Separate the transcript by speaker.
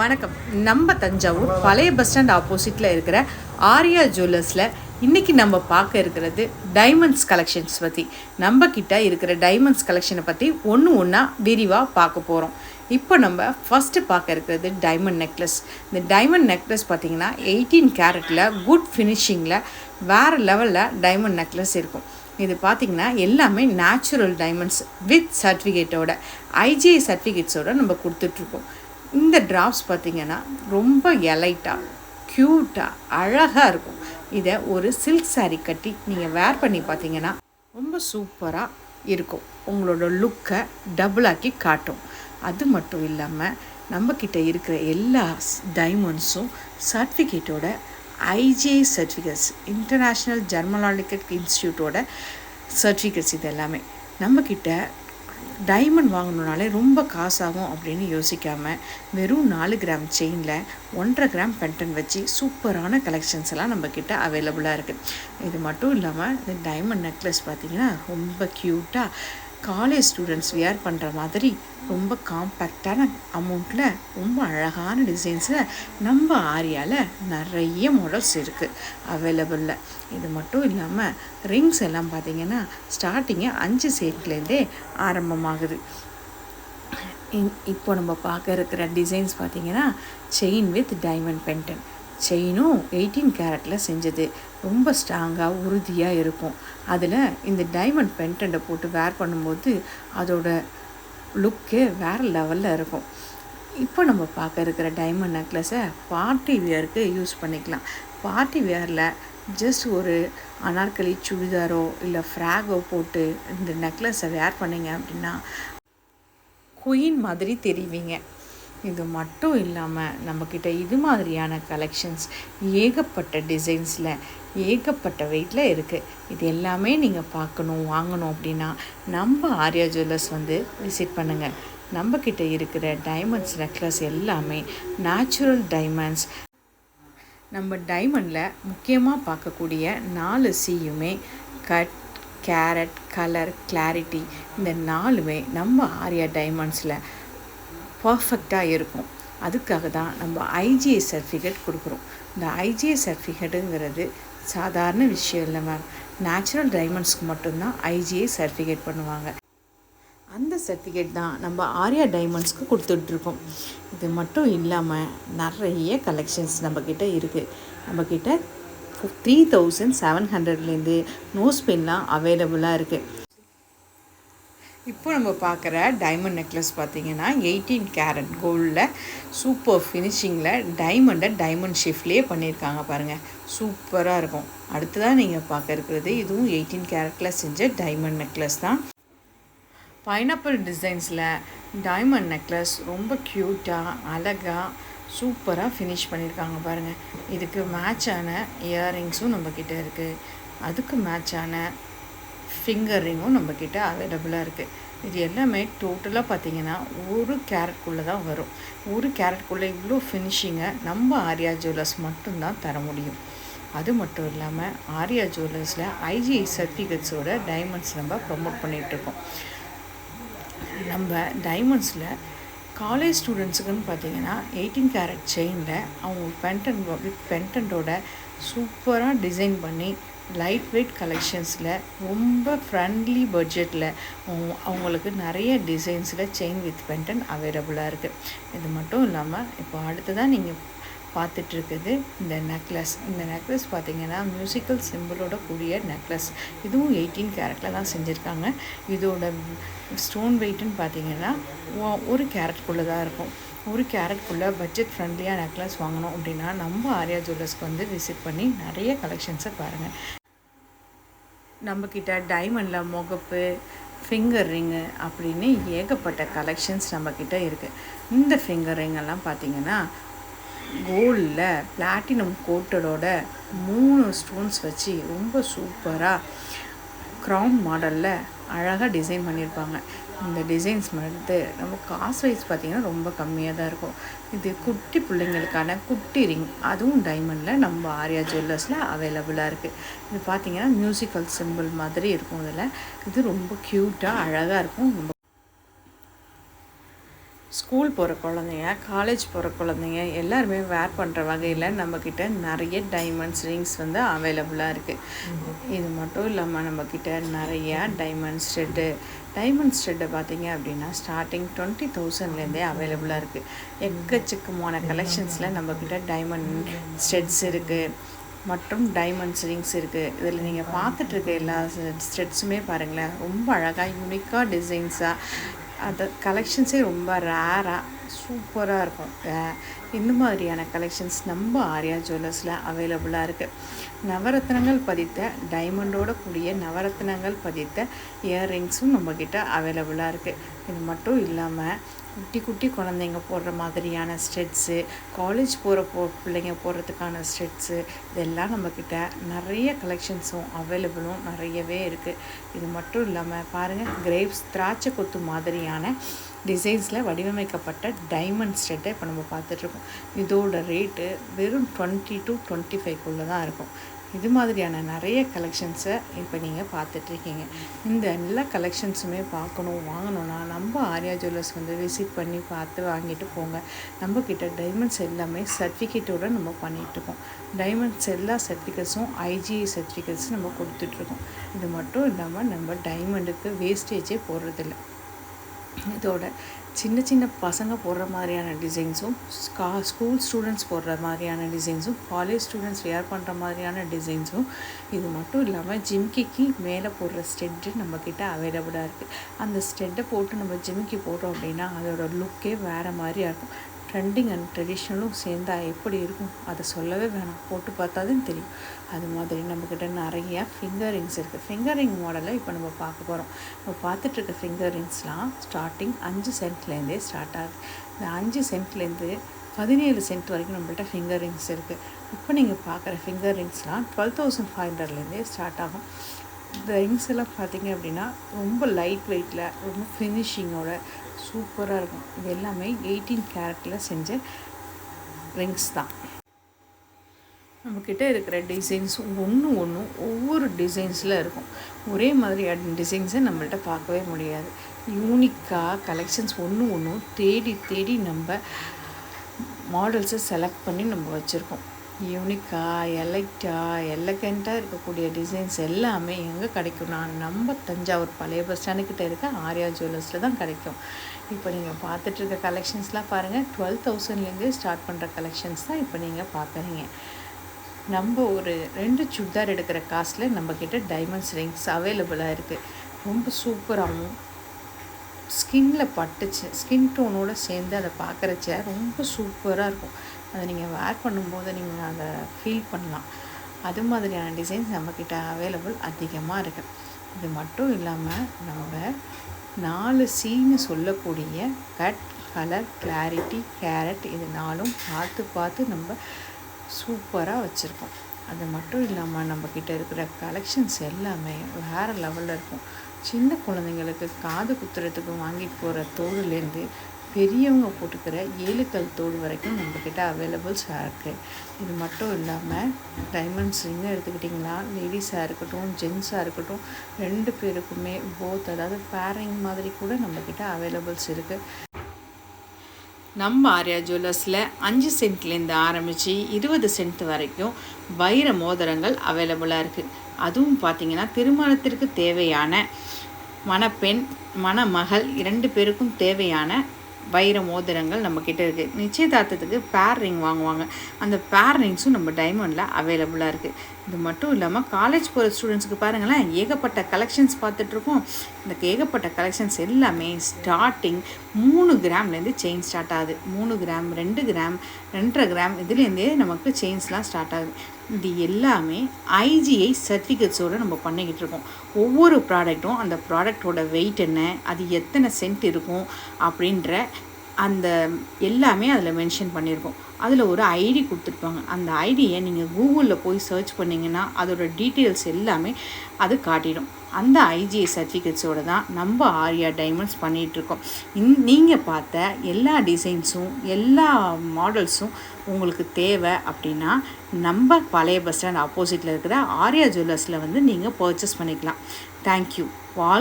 Speaker 1: வணக்கம். நம்ம தஞ்சாவூர் பழைய பஸ் ஸ்டாண்ட் ஆப்போசிட்டில் இருக்கிற ஆர்யா ஜுவல்லர்ஸில் இன்றைக்கி நம்ம பார்க்க இருக்கிறது டைமண்ட்ஸ் கலெக்ஷன்ஸ் பற்றி நம்ம கிட்ட இருக்கிற டைமண்ட்ஸ் கலெக்ஷனை பற்றி ஒன்று ஒன்றா விரிவாக பார்க்க போகிறோம் இப்போ நம்ம ஃபஸ்ட்டு பார்க்க இருக்கிறது டைமண்ட் நெக்லஸ் இந்த டைமண்ட் நெக்லஸ் பார்த்தீங்கன்னா எயிட்டீன் கேரட்டில் குட் ஃபினிஷிங்கில் வேறு லெவலில் டைமண்ட் நெக்லஸ் இருக்கும். இது பார்த்தீங்கன்னா எல்லாமே நேச்சுரல் டைமண்ட்ஸ் வித் சர்டிஃபிகேட்டோட ஐஜிஐ சர்டிஃபிகேட்ஸோட நம்ம கொடுத்துட்ருக்கோம் இந்த ட்ராப்ஸ் பார்த்திங்கன்னா ரொம்ப எலைட்டாக க்யூட்டாக அழகாக இருக்கும். இதை ஒரு சில்க் சாரீ கட்டி நீங்கள் வேர் பண்ணி பார்த்தீங்கன்னா ரொம்ப சூப்பராக இருக்கும். உங்களோட லுக்கை டபுளாக்கி காட்டும். அது மட்டும் இல்லாமல் நம்மக்கிட்ட இருக்கிற எல்லா டைமண்ட்ஸும் சர்டிஃபிகேட்டோட ஐஜிஐ சர்டிஃபிகேட்ஸ் இன்டர்நேஷ்னல் ஜெர்மலாலிக்கல் இன்ஸ்டியூட்டோட சர்டிஃபிகேட்ஸ் இது எல்லாமே நம்மக்கிட்ட டைமண்ட் வாங்கணுனாலே ரொம்ப காசாகும் அப்படின்னு யோசிக்காமல் வெறும் நாலு கிராம் செயினில் ஒன்றரை கிராம் பென்டன் வச்சு சூப்பரான கலெக்ஷன்ஸ் எல்லாம் நம்மக்கிட்ட அவைலபிளாக இருக்குது இது மட்டும் இல்லாமல் இந்த டைமண்ட் நெக்லஸ் பார்த்திங்கன்னா ரொம்ப க்யூட்டாக காலேஜ் ஸ்டூடெண்ட்ஸ் வியர் பண்ணுற மாதிரி ரொம்ப காம்பேக்டான அமௌண்ட்டில் ரொம்ப அழகான டிசைன்ஸில் நம்ம ஆரியாவில் நிறைய மாடல்ஸ் இருக்குது அவைலபிளில் இது மட்டும் இல்லாமல் ரிங்ஸ் எல்லாம் பார்த்தீங்கன்னா ஸ்டார்டிங்கே அஞ்சு சேட்லேருந்தே ஆரம்பமாகுது. இப்போ நம்ம பார்க்க இருக்கிற டிசைன்ஸ் பார்த்தீங்கன்னா செயின் வித் டைமண்ட் பென்டன் செயினும் எயிட்டீன் கேரட்டில் செஞ்சது. ரொம்ப ஸ்ட்ராங்காக உறுதியாக இருக்கும். அதில் இந்த டைமண்ட் பென்டண்ட்டை போட்டு வேர் பண்ணும்போது அதோட லுக்கே வேறு லெவலில் இருக்கும். இப்போ நம்ம பார்க்க இருக்கிற டைமண்ட் நெக்லஸை பார்ட்டி வியருக்கு யூஸ் பண்ணிக்கலாம். பார்ட்டி வியரில் ஜஸ்ட் ஒரு அனார்கலி சுடிதாரோ இல்லை ஃப்ராகோ போட்டு இந்த நெக்லஸை வேர் பண்ணீங்க அப்படின்னா குயின் மாதிரி தெரிவிங்க. இது மட்டும் இல்லாமல் நம்மக்கிட்ட இது மாதிரியான கலெக்ஷன்ஸ் ஏகப்பட்ட டிசைன்ஸில் ஏகப்பட்ட வெயிட்டில் இருக்குது இது எல்லாமே நீங்கள் பார்க்கணும் வாங்கணும் அப்படின்னா நம்ம ஆர்யா ஜுவல்லர்ஸ் வந்து விசிட் பண்ணுங்கள் நம்மக்கிட்ட இருக்கிற டைமண்ட்ஸ் நெக்லஸ் எல்லாமே நேச்சுரல் டைமண்ட்ஸ் நம்ம டைமண்டில் முக்கியமாக பார்க்கக்கூடிய நாலு சியுமே கட் கேரட் கலர் கிளாரிட்டி இந்த நாலுமே நம்ம ஆர்யா டைமண்ட்ஸில் பர்ஃபெக்டாக இருக்கும். அதுக்காக தான் நம்ம ஐஜிஐ சர்டிஃபிகேட் கொடுக்குறோம். இந்த ஐஜிஐ சர்டிஃபிகேட்டுங்கிறது சாதாரண விஷயம் இல்லை மேம் நேச்சுரல் டைமண்ட்ஸ்க்கு மட்டும்தான் ஐஜிஐ சர்டிஃபிகேட் பண்ணுவாங்க. அந்த சர்டிஃபிகேட் தான் நம்ம ஆர்யா டைமண்ட்ஸ்க்கு கொடுத்துட்ருக்கோம். இது மட்டும் இல்லாமல் நிறைய கலெக்ஷன்ஸ் நம்மக்கிட்ட இருக்குது நம்மக்கிட்ட த்ரீ தௌசண்ட் செவன் ஹண்ட்ரட்லேருந்து நோஸ் பென்லாம் அவைலபிளாக இருக்குது இப்போ நம்ம பார்க்குற டைமண்ட் நெக்லஸ் பார்த்தீங்கன்னா எயிட்டீன் கேரட் கோல்டில் சூப்பர் ஃபினிஷிங்கில் டைமண்டை டைமண்ட் ஷிஃப்ட்லேயே பண்ணியிருக்காங்க பாருங்கள் சூப்பராக இருக்கும். அடுத்ததாக நீங்கள் பார்க்க இருக்கிறது இதுவும் எயிட்டீன் கேரட்டில் செஞ்ச டைமண்ட் நெக்லஸ் தான். பைனாப்பிள் டிசைன்ஸில் டைமண்ட் நெக்லஸ் ரொம்ப க்யூட்டாக அழகாக சூப்பராக ஃபினிஷ் பண்ணியிருக்காங்க பாருங்கள் இதுக்கு மேட்சான இயரிங்ஸும் நம்மக்கிட்ட இருக்குது அதுக்கு மேட்சான ஃபிங்கர் ரிங்கும் நம்மக்கிட்ட அவைலபிளாக இருக்குது இது எல்லாமே டோட்டலாக பார்த்தீங்கன்னா ஒரு கேரட்குள்ளே தான் வரும். ஒரு கேரட்குள்ளே இவ்வளோ ஃபினிஷிங்கை நம்ம ஆர்யா ஜுவல்லர்ஸ் மட்டும்தான் தர முடியும். அது மட்டும் இல்லாமல் ஆர்யா ஜுவல்லர்ஸில் ஐஜிஐ சர்டிஃபிகேட்ஸோட டைமண்ட்ஸ் நம்ம ப்ரமோட் பண்ணிகிட்ருக்கோம் நம்ம டைமண்ட்ஸில் காலேஜ் ஸ்டூடெண்ட்ஸுக்குன்னு பார்த்தீங்கன்னா எயிட்டீன் கேரட் செயினில் அவங்க பென்டன் வித் பென்டன்ட்டோட சூப்பராக டிசைன் பண்ணி லைட் வெயிட் கலெக்ஷன்ஸில் ரொம்ப ஃப்ரெண்ட்லி பட்ஜெட்டில் அவங்களுக்கு நிறைய டிசைன்ஸில் செயின் வித் பென்டன் அவைலபிளாக இருக்குது இது மட்டும் இல்லாமல் இப்போ அடுத்ததாக நீங்கள் பார்த்துட்ருக்குது இந்த நெக்லஸ் இந்த நெக்லஸ் பார்த்தீங்கன்னா மியூசிக்கல் சிம்பிளோட கூடிய நெக்லஸ் இதுவும் எயிட்டீன் கேரட்டில் தான் செஞ்சுருக்காங்க. இதோட ஸ்டோன் வெயிட்டுன்னு பார்த்தீங்கன்னா ஒரு கேரட்குள்ளே தான் இருக்கும். ஒரு கேரட்குள்ளே பட்ஜெட் ஃப்ரெண்ட்லியாக நெக்லஸ் வாங்கணும் அப்படின்னா நம்ம ஆர்யா ஜுவல்லர்ஸ்க்கு வந்து விசிட் பண்ணி நிறைய கலெக்ஷன்ஸை பாருங்கள் நம்மக்கிட்ட டைமண்டில் முகப்பு ஃபிங்கர் ரிங்கு அப்படின்னு ஏகப்பட்ட கலெக்ஷன்ஸ் நம்மக்கிட்ட இருக்குது இந்த ஃபிங்கர் ரிங்கெல்லாம் பார்த்தீங்கன்னா கோல்டில் பிளாட்டினம் கோட்டடோட மூணு ஸ்டோன்ஸ் வச்சு ரொம்ப சூப்பராக க்ரௌன் மாடலில் அழகாக டிசைன் பண்ணியிருப்பாங்க இந்த டிசைன்ஸ் வந்து நம்ம காசு வைஸ் பார்த்திங்கன்னா ரொம்ப கம்மியாக தான் இருக்கும். இது குட்டி பிள்ளைங்களுக்கான குட்டி ரிங் அதுவும் டைமண்டில் நம்ம ஆர்யா ஜுவல்லர்ஸில் அவைலபிளாக இருக்குது இது பார்த்திங்கன்னா மியூசிக்கல் சிம்பிள் மாதிரி இருக்கும் இதில். இது ரொம்ப க்யூட்டாக அழகாக இருக்கும். ரொம்ப ஸ்கூல் போகிற குழந்தைங்க காலேஜ் போகிற குழந்தைங்க எல்லாருமே வேர் பண்ணுற வகையில் நம்மக்கிட்ட நிறைய டைமண்ட்ஸ் ரிங்ஸ் வந்து அவைலபிளாக இருக்குது இது மட்டும் இல்லாமல் நம்மக்கிட்ட நிறையா டைமண்ட் ஸ்டெட்டு டைமண்ட் ஸ்டெட்டை பார்த்தீங்க அப்படின்னா ஸ்டார்டிங் டுவெண்ட்டி தௌசண்ட்லேருந்தே அவைலபிளாக இருக்குது எக்கச்சக்கமான கலெக்ஷன்ஸில் நம்மக்கிட்ட டைமண்ட் ஸ்டெட்ஸ் இருக்குது மற்றும் டைமண்ட்ஸ் ரிங்ஸ் இருக்குது இதில் நீங்கள் பார்த்துட்ருக்க எல்லா ஸ்டெட்ஸுமே பாருங்களேன் ரொம்ப அழகாக யூனிக்காக டிசைன்ஸாக அந்த கலெக்ஷன்ஸே ரொம்ப ரேராக சூப்பராக இருக்கும். இந்த மாதிரியான கலெக்ஷன்ஸ் நம்ம ஆர்யா ஜுவல்லர்ஸில் அவைலபிளாக இருக்குது நவரத்னங்கள் பதித்த டைமண்டோட கூடிய நவரத்னங்கள் பதித்த இயர்ரிங்ஸும் நம்மக்கிட்ட அவைலபிளாக இருக்குது இது மட்டும் இல்லாமல் குட்டி குட்டி குழந்தைங்க போடுற மாதிரியான ஸ்டெட்ஸு காலேஜ் போகிற போ பிள்ளைங்க போடுறதுக்கான ஸ்டெட்ஸு இதெல்லாம் நம்மக்கிட்ட நிறைய கலெக்ஷன்ஸும் அவைலபிளும் நிறையவே இருக்குது இது மட்டும் இல்லாமல் பாருங்கள் கிரேப்ஸ் திராட்சை கொத்து மாதிரியான டிசைன்ஸில் வடிவமைக்கப்பட்ட டைமண்ட் ஸ்டெட்டை இப்போ நம்ம பார்த்துட்ருக்கோம். இதோட ரேட்டு வெறும் டுவெண்ட்டி டு டுவெண்ட்டி ஃபைவ்க்குள்ளே தான் இருக்கும். இது மாதிரியான நிறைய கலெக்ஷன்ஸை இப்போ நீங்கள் பார்த்துட்ருக்கீங்க. இந்த எல்லா கலெக்ஷன்ஸுமே பார்க்கணும் வாங்கணுன்னா நம்ம ஆர்யா ஜுவல்லர்ஸ் வந்து விசிட் பண்ணி பார்த்து வாங்கிட்டு போங்க. நம்மக்கிட்ட டைமண்ட்ஸ் எல்லாமே சர்டிஃபிகேட்டோடு நம்ம பண்ணிகிட்ருக்கோம் டைமண்ட்ஸ் எல்லா சர்டிஃபிகேட்ஸும் ஐஜிஐ சர்டிஃபிகேட்ஸ் நம்ம கொடுத்துட்ருக்கோம். இது மட்டும் இல்லாமல் நம்ம டைமண்டுக்கு வேஸ்டேஜே போடுறதில்ல. இதோட சின்ன சின்ன பசங்க போடுற மாதிரியான டிசைன்ஸும் ஸ்கா ஸ்கூல் ஸ்டூடெண்ட்ஸ் போடுற மாதிரியான டிசைன்ஸும் காலேஜ் ஸ்டூடெண்ட்ஸ் வேர் பண்ணுற மாதிரியான டிசைன்ஸும் இது மட்டும் இல்லாமல் ஜிம்கிக்கு மேலே போடுற ஸ்டெட்டு நம்மக்கிட்ட அவைலபிளாக இருக்குது அந்த ஸ்டெட்டை போட்டு நம்ம ஜிம்கி போட்டோம் அப்படின்னா அதோட லுக்கே வேறு மாதிரியாக இருக்கும். ட்ரெண்டிங் அண்ட் ட்ரெடிஷ்னலும் சேர்ந்தா எப்படி இருக்கும்? அதை சொல்லவே வேணாம். போட்டு பார்த்தா தான் தெரியும். அது மாதிரி நம்மக்கிட்ட நிறையா ஃபிங்கர் ரிங்ஸ் இருக்குது ஃபிங்கர் ரிங் மாடலை இப்போ நம்ம பார்க்க போகிறோம் இப்போ பார்த்துட்ருக்க ஃபிங்கர் ரிங்ஸ்லாம் ஸ்டார்டிங் அஞ்சு சென்ட்லேருந்தே ஸ்டார்ட் ஆகுது. இந்த அஞ்சு சென்ட்லேருந்து பதினேழு சென்ட் வரைக்கும் நம்மள்ட்ட ஃபிங்கர் ரிங்ஸ் இருக்குது இப்போ நீங்கள் பார்க்குற ஃபிங்கர் ரிங்ஸ்லாம் டுவெல் தௌசண்ட் ஃபைவ் ஹண்ட்ரட்லேருந்தே ஸ்டார்ட் ஆகும். இந்த ரிங்ஸ் எல்லாம் பார்த்தீங்க அப்படின்னா ரொம்ப லைட் வெயிட்டில் ரொம்ப ஃபினிஷிங்கோட சூப்பராக இருக்கும். இது எல்லாமே எயிட்டீன் கேரட்டில் செஞ்ச ரிங்ஸ் தான். நம்மக்கிட்ட இருக்கிற டிசைன்ஸ் ஒன்று ஒன்றும் ஒவ்வொரு டிசைன்ஸில் இருக்கும். ஒரே மாதிரியான டிசைன்ஸை நம்மள்கிட்ட பார்க்கவே முடியாது. யூனிக்காக கலெக்ஷன்ஸ் ஒன்று ஒன்றும் தேடி தேடி நம்ம மாடல்ஸை செலக்ட் பண்ணி நம்ம வச்சுருக்கோம். யூனிக்காக எலைட்டாக எலகெண்ட்டாக இருக்கக்கூடிய டிசைன்ஸ் எல்லாமே எங்கே கிடைக்கும்னா நம்ம தஞ்சாவூர் பழைய பஸ் ஸ்டாண்டுக்கிட்ட இருக்க ஆர்யா ஜுவல்லர்ஸில் தான் கிடைக்கும். இப்போ நீங்கள் பார்த்துட்டு இருக்க கலெக்ஷன்ஸ்லாம் பாருங்கள் டுவெல் தௌசண்ட்லேருந்தே ஸ்டார்ட் பண்ணுற கலெக்ஷன்ஸ் தான் இப்போ நீங்கள் பார்க்குறீங்க. நம்ம ஒரு ரெண்டு சுடிதார் எடுக்கிற காஸ்ட்டில் நம்மக்கிட்ட டைமண்ட்ஸ் ரிங்ஸ் அவைலபிளாக இருக்குது ரொம்ப சூப்பராகவும் ஸ்கின்னில் பட்டுச்சு. ஸ்கின் டோனோடு சேர்ந்து அதை பார்க்குறச்ச ரொம்ப சூப்பராக இருக்கும். அதை நீங்கள் வேர் பண்ணும்போது நீங்கள் அதை ஃபீல் பண்ணலாம். அது மாதிரியான டிசைன்ஸ் நம்மக்கிட்ட அவைலபிள் அதிகமாக இருக்குது இது மட்டும் இல்லாமல் நம்ம நாலு சீன்னு சொல்லக்கூடிய கட் கலர் கிளாரிட்டி கேரட் இது நாளும் பார்த்து பார்த்து நம்ம சூப்பராக வச்சுருக்கோம். அது மட்டும் இல்லாமல் நம்மக்கிட்ட இருக்கிற கலெக்ஷன்ஸ் எல்லாமே வேறு லெவலில் இருக்கும். சின்ன குழந்தைங்களுக்கு காது குத்துறதுக்கு வாங்கிட்டு போகிற தோடுலேருந்து பெரியவங்க போட்டுக்கிற ஏழுக்கல் தோடு வரைக்கும் நம்மக்கிட்ட அவைலபிள்ஸாக இருக்குது இது மட்டும் இல்லாமல் டைமண்ட்ஸ் ரிங்கும் எடுத்துக்கிட்டிங்களா லேடிஸாக இருக்கட்டும் ஜென்ஸாக இருக்கட்டும் ரெண்டு பேருக்குமே போத் அதாவது பேரிங் மாதிரி கூட நம்மக்கிட்ட அவைலபிள்ஸ் இருக்குது நம்ம ஆர்யா ஜுவல்லர்ஸில் அஞ்சு சென்ட்லேருந்து ஆரம்பித்து இருபது சென்ட் வரைக்கும் வைர மோதிரங்கள் அவைலபிளாக இருக்குது அதுவும் பார்த்திங்கன்னா திருமணத்திற்கு தேவையான மணப்பெண் மணமகள் இரண்டு பேருக்கும் தேவையான வைர மோதிரங்கள் நம்மக்கிட்ட இருக்குது நிச்சயதார்த்தத்துக்கு பேர் ரிங் வாங்குவாங்க. அந்த பேர் ரிங்ஸும் நம்ம டைமண்டில் அவைலபிளாக இருக்குது இது மட்டும் இல்லாமல் காலேஜ் போகிற ஸ்டூடெண்ட்ஸுக்கு பாருங்களேன் ஏகப்பட்ட கலெக்ஷன்ஸ் பார்த்துட்ருக்கோம் இந்த ஏகப்பட்ட கலெக்ஷன்ஸ் எல்லாமே ஸ்டார்டிங் மூணு கிராம்லேருந்து செயின் ஸ்டார்ட் ஆகுது. மூணு கிராம் ரெண்டு கிராம் ரெண்டரை கிராம் இதுலேருந்தே நமக்கு செயின்ஸ்லாம் ஸ்டார்ட் ஆகுது. இது எல்லாமே ஐஜிஐ சர்டிஃபிகேட்ஸோடு நம்ம பண்ணிக்கிட்டு இருக்கோம். ஒவ்வொரு ப்ராடக்ட்டும் அந்த ப்ராடக்டோட வெயிட் என்ன அது எத்தனை சென்ட் இருக்கும் அப்படின்ற அந்த எல்லாமே அதில் மென்ஷன் பண்ணியிருக்கோம். அதில் ஒரு ஐடி கொடுத்துருப்பாங்க. அந்த ஐடியை நீங்கள் கூகுளில் போய் சர்ச் பண்ணிங்கன்னா அதோட டீட்டெயில்ஸ் எல்லாமே அது காட்டிடும். அந்த ஐஜிஐ சர்டிஃபிகேட்ஸோடு தான் நம்ம ஆர்யா டைமண்ட்ஸ் பண்ணிகிட்ருக்கோம். இந் நீங்கள் பார்த்த எல்லா டிசைன்ஸும் எல்லா மாடல்ஸும் உங்களுக்கு தேவை அப்படின்னா நம்ம பழைய பஸ் ஸ்டாண்ட் ஆப்போசிட்டில் இருக்கிற ஆர்யா ஜுவல்லர்ஸில் வந்து நீங்கள் பர்ச்சேஸ் பண்ணிக்கலாம். தேங்க்யூ வால்